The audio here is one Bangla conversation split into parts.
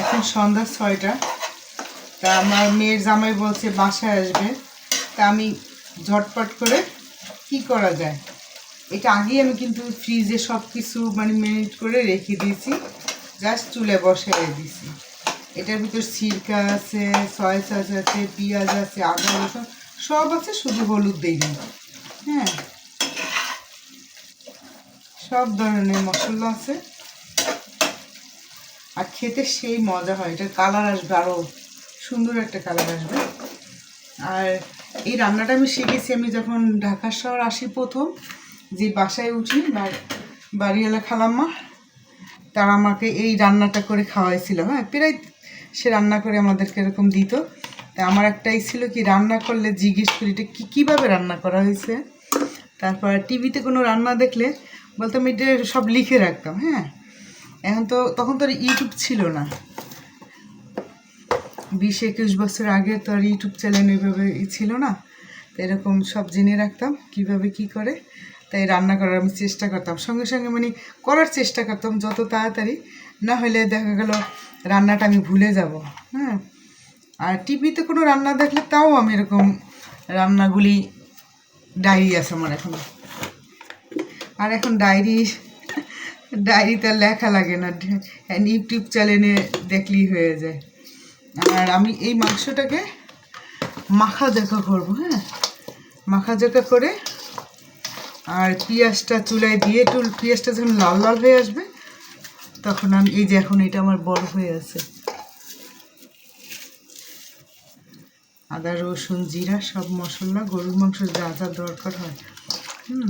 এখন সন্ধ্যা ছয়টা। তা আমার মেয়ের জামাই বলছে, বাসায় আসবে। তা আমি ঝটপট করে কি করা যায়? এটা আগেই আমি কিন্তু ফ্রিজে সব কিছু মানে মিনিট করে রেখে দিয়েছি। জাস্ট চুলে বসাই দিয়েছি। এটার ভিতর সিরকা আছে সয়া সস আছে, পেঁয়াজ আছে, আদা, রসুন, সব আছে, শুধু হলুদ দিইনি হ্যাঁ। সব ধরনের মশলা আছে। আর খেতে সেই মজা হয় এটা কালার আসবে আরও সুন্দর একটা কালার আসবে। আর এই রান্নাটা আমি শিখেছি আমি যখন ঢাকা শহর আসি প্রথম, যে বাসায় উঠি বাড়িওয়ালা খালাম্মা, তারা আমাকে এই রান্নাটা করে খাওয়াইছিল হ্যাঁ প্রায় সে রান্না করে আমাদেরকে এরকম দিত। তা আমার একটাই ছিল কি, রান্না করলে জিজ্ঞেস করি, এটা কী, কীভাবে রান্না করা হয়েছে? তারপর টিভিতে কোনো রান্না দেখলে বলতাম, এটা সব লিখে রাখতাম হ্যাঁ। এখন তো, তখন তো আর ইউটিউব ছিল না। বিশ একুশ বছর আগে তো আর ইউটিউব চ্যানেল এইভাবে ই ছিল না। তো এরকম সব জেনে রাখতাম কীভাবে কি করে। তাই রান্না করার আমি চেষ্টা করতাম। সঙ্গে সঙ্গে মানে করার চেষ্টা করতাম যত তাড়াতাড়ি। না হলে দেখা গেল রান্নাটা আমি ভুলে যাব। হ্যাঁ। আর টিভিতে কোনো রান্না দেখলে তাও আমি এরকম রান্নাগুলি ডায়েরি আছে আমার এখন। আর এখন ডায়েরি ডায়েরিতে লেখা লাগে না। ইউটিউব চ্যানেলে দেখলেই হয়ে যায়। আর আমি এই মাংসটাকে মাখা জাকা করব হ্যাঁ? মাখা জাকা করে আর পেঁয়াজটা চুলায় দিয়ে একটু পেঁয়াজটা যখন লাল লাল হয়ে আসবে, তখন আমি এই যে এখন এটা আমার বড় হয়ে আছে। আদা, রসুন, জিরা, সব মশলা, গরুর মাংস যা যা দরকার হয়। হুম।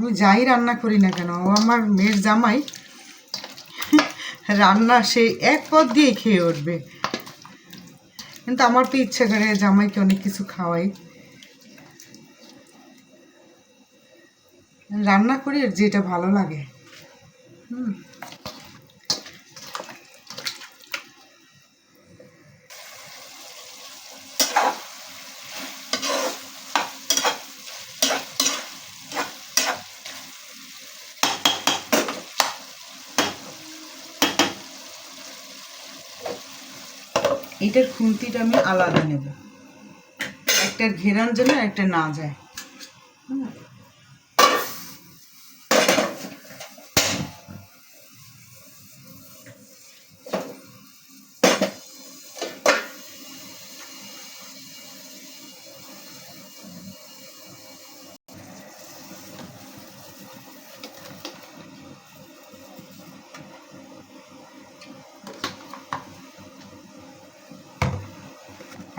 আমি যাই রান্না করি না কেন? ও আমার মেয়ের জামাই। রান্না সে এক পদ দিয়ে খেয়ে উঠবে। কিন্তু আমার তো ইচ্ছে করে জামাইকে অনেক কিছু খাওয়াই। রান্না করি যেটা ভালো লাগে। হুম। এটার খুন্তিটা আমি আলাদা নেব একটার ঘেরান যেন একটা না যায় হুম।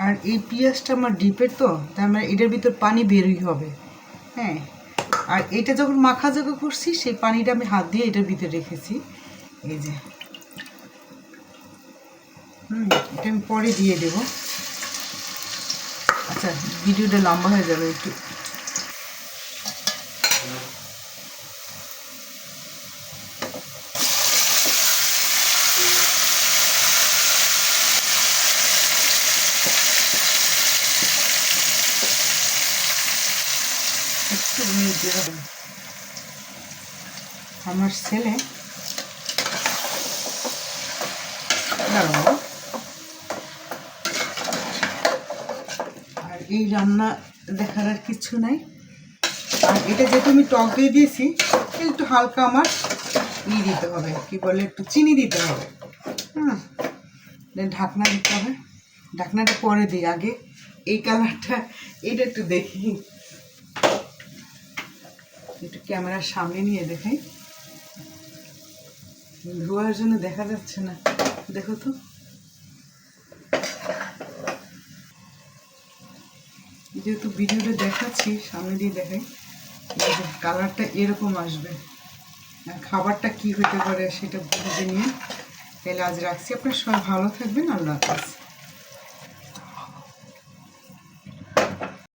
আর এই পেঁয়াজটা আমার ডিপের তো তাই মানে এটার ভিতর পানি বেরোই হবে। হ্যাঁ আর এটা যখন মাখা জাগা করছি, সেই পানিটা আমি হাত দিয়ে এটার ভিতরে রেখেছি। এই যে। হুম, এটা আমি পরে দিয়ে দেব। আচ্ছা ভিডিওটা লম্বা হয়ে যাবে একটু। দিয়ে হবে আমার ছেলে। আর এই রান্না দেখার আর কিছু নাই। আর এটা যেহেতু আমি টক দিয়ে দিয়েছি, একটু হালকা আমার ই দিতে হবে, কি বলে একটু চিনি দিতে হবে। then ঢাকনা দিতে হবে। ঢাকনাটা পরে দিই আগে। এই কালারটা, এটা একটু দেখি। একটু ক্যামেরার সামনে নিয়ে দেখাই ধোয়ার জন্য দেখা যাচ্ছে না। দেখো তো। যেহেতু ভিডিওটা দেখাচ্ছি, সামনে দিয়ে দেখাই। কালারটা এরকম আসবে। খাবারটা কি হতে পারে সেটা বুঝে নিয়ে তাহলে আজ রাখছি। আপনার সবাই ভালো থাকবেন। আল্লাহ হাফিজ।